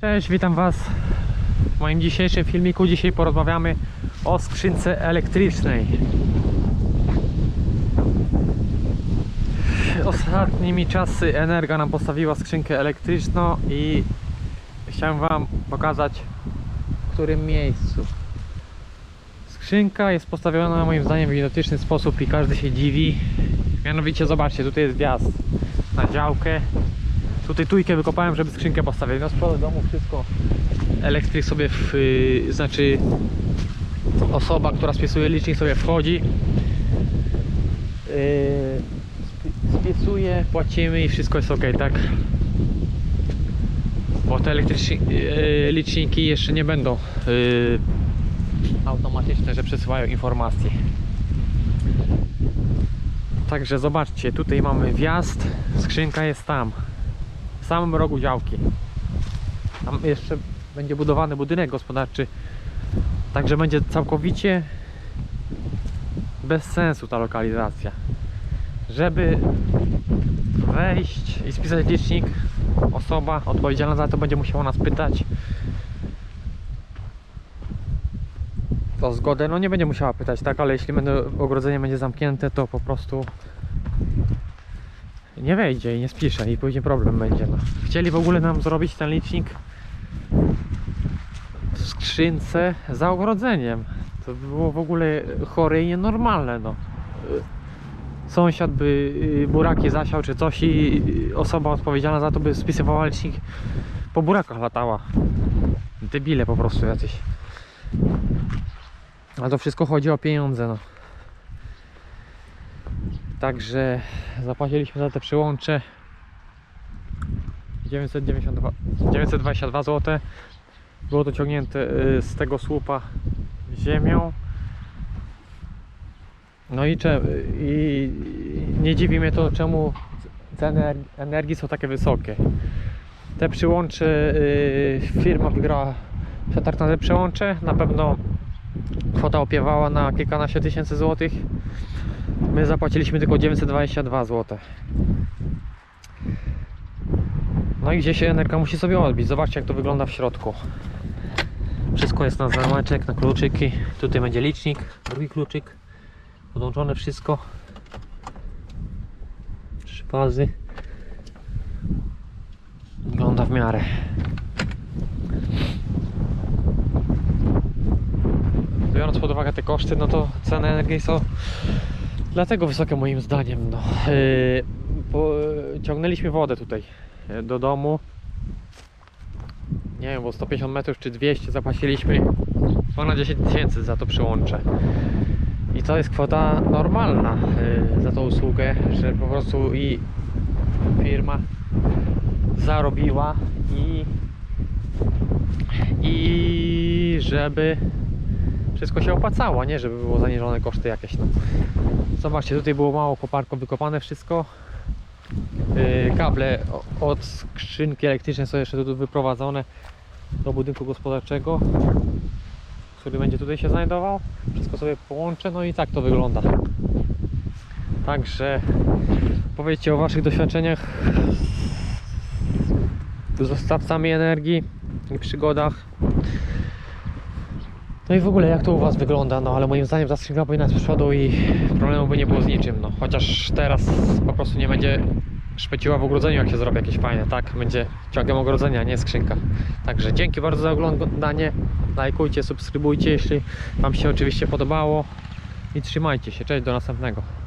Cześć, witam Was w moim dzisiejszym filmiku. Dzisiaj porozmawiamy o skrzynce elektrycznej. Ostatnimi czasy Energa nam postawiła skrzynkę elektryczną i chciałem Wam pokazać w którym miejscu. Skrzynka jest postawiona moim zdaniem w idiotyczny sposób i każdy się dziwi. Mianowicie zobaczcie, tutaj jest wjazd na działkę. Tutaj tujkę wykopałem, żeby skrzynkę postawić. No przodu domu wszystko elektryk sobie, w, y, znaczy osoba, która spisuje licznik sobie wchodzi. Spi- spisuje, płacimy i wszystko jest ok, tak? Bo te yy, liczniki jeszcze nie będą automatyczne, że przesyłają informacje. Także zobaczcie, tutaj mamy wjazd, skrzynka jest tam w samym rogu działki. Tam jeszcze będzie budowany budynek gospodarczy. Także będzie całkowicie bez sensu ta lokalizacja. Żeby wejść i spisać licznik, osoba odpowiedzialna za to będzie musiała nas pytać o zgodę. No nie będzie musiała pytać, tak, ale jeśli będę, ogrodzenie będzie zamknięte, to po prostu nie wejdzie i nie spisze i później problem będzie. No. Chcieli w ogóle nam zrobić ten licznik w skrzynce za ogrodzeniem. To by było w ogóle chore i nienormalne. No. Sąsiad by y, buraki zasiał czy coś i y, osoba odpowiedzialna za to by spisywała licznik po burakach latała. Debile po prostu jacyś. A to wszystko chodzi o pieniądze. No. Także zapłaciliśmy za te przyłącze 992, 922 zł. Było to ciągnięte y, z tego słupa ziemią. No i, i nie dziwi mnie to, czemu ceny ener- energii są takie wysokie. Te przyłącze, y, firma wygrała przetarg na te przyłącze. Na pewno kwota opiewała na kilkanaście tysięcy złotych. My zapłaciliśmy tylko 922 zł. No i gdzie się energia musi sobie odbić. Zobaczcie jak to wygląda w środku. Wszystko jest na zameczek, na kluczyki. Tutaj będzie licznik, drugi kluczyk. Podłączone wszystko. Trzy fazy. Wygląda w miarę. Biorąc pod uwagę te koszty, no to ceny energii są dlatego wysokie moim zdaniem. No. Yy, po, ciągnęliśmy wodę tutaj yy, do domu. Nie wiem, bo 150 metrów czy 200 zapłaciliśmy ponad 10 tysięcy za to przyłącze. I to jest kwota normalna yy, za tą usługę, że po prostu i firma zarobiła i i żeby wszystko się opłacało, nie żeby było zaniżone koszty jakieś. No. Zobaczcie, tutaj było mało koparką wykopane wszystko. Yy, kable od skrzynki elektrycznej są jeszcze tu wyprowadzone do budynku gospodarczego, który będzie tutaj się znajdował. Wszystko sobie połączę, no i tak to wygląda. Także powiedzcie o Waszych doświadczeniach z dostawcami energii i przygodach. No i w ogóle jak to u Was wygląda, no ale moim zdaniem ta skrzynka powinna z przodu i problemu by nie było z niczym, no. Chociaż teraz po prostu nie będzie szpeciła w ogrodzeniu jak się zrobi jakieś fajne, tak? Będzie ciągiem ogrodzenia, nie skrzynka. Także dzięki bardzo za oglądanie, lajkujcie, subskrybujcie, jeśli Wam się oczywiście podobało i trzymajcie się, cześć, do następnego.